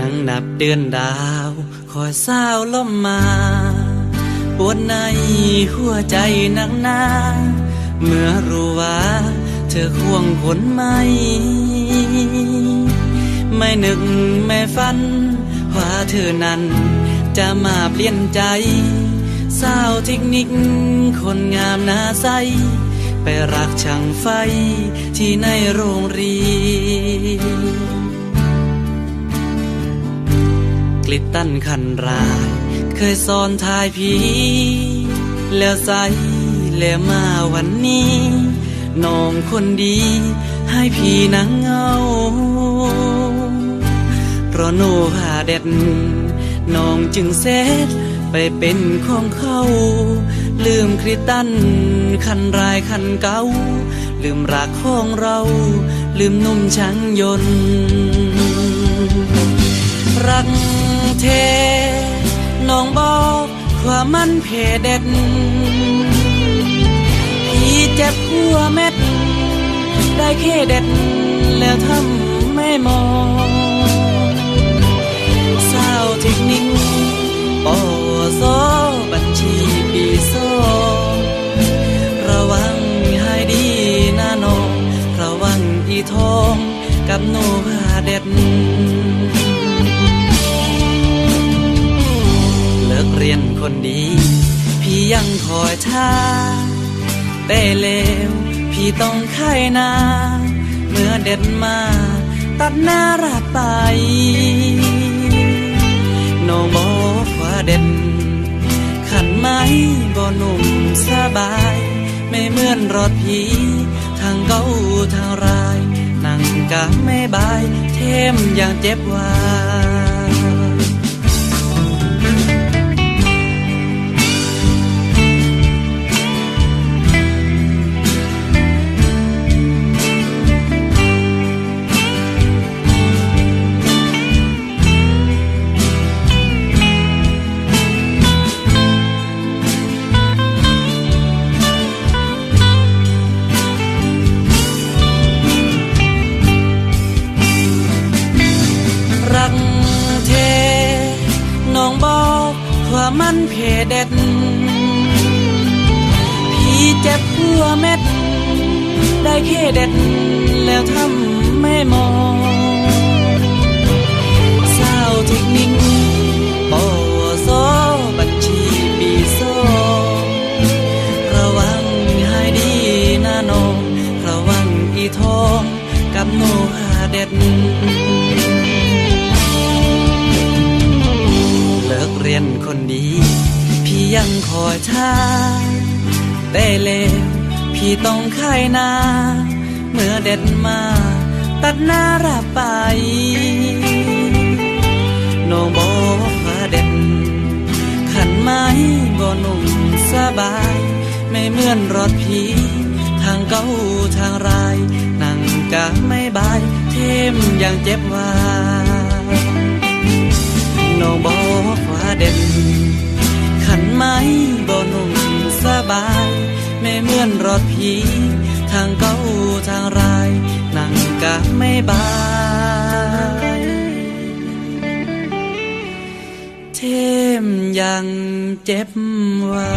นังนับเดือนดาวคอยเศร้าล่มมาปวดในหัวใจนักหนาเมื่อรู้ว่า เธอควงคนไม่ ไม่นึกไม่ฝัน ว่าเธอนั้นจะมาเปลี่ยนใจสาวเทคนิค คนงามนาใส ไปรักช่างไฟที่ในโรงเรียน ลิตตันคันราย เคยสอนทายผีแล้วใสแล้วมาวันนี้น้องคนดี ให้พี่นังเงาเพราะโนผาเด็ดน้องจึงเซตไปเป็นของเขา ลืมคริตันคันรายคันเก่า ลืมรักของเรา ลืมนุ่มช่างยนต์รัก เท น้องบอกความมันเพเด็ดพี่เจ็บหัวเม็ด ได้แค่เด็ด แล้วทำไม่มองสาวเทคนิคปอสอบัญชีปีสองระวังให้ดีนะน้อง ระวังอีทองกับโนภาเด็ด คนดี พี่ยังคอยท่าแต่เลว พี่ต้องไข้นาเมื่อเด็ดมา ตัดหน้าราดไปน้องบอกว่าเด็ดขันไม้บ่หนุ่มสบาย ไม่เหมือนรถผีทางเก้าทางราย นั่งกะไม่บาย เทมอย่างเจ็บวา มมันเพเด็ดพี่เจ็บหัวเม็ด ได้แค่เด็ด แล้วทำไม่มองสาวเทคนิคปอสอบัญชีปีสองระวังให้ดีนะน้อง ระวังอีทองกับโนหาเด็ดียนคนดี พี่ยังคอยท่าแต่เลวพี่ต้องไข้นา เมื่อเด็ดมา ตัดหน้าราไปน้องบอกว่าเด็ดขันไม้บ่หนุ่มสบาย ไม่เหมือนรถผีทางเก้าทางราย นั่งกะไม่บาย เทมอย่างเจ็บว่าน้องบอก เด่น ขันไม้บ่หนุ่มสบาย ไม่เหมือนรถผีทางเก้าทางรายนั่งกะไม่บาย เทมยังเจ็บว่า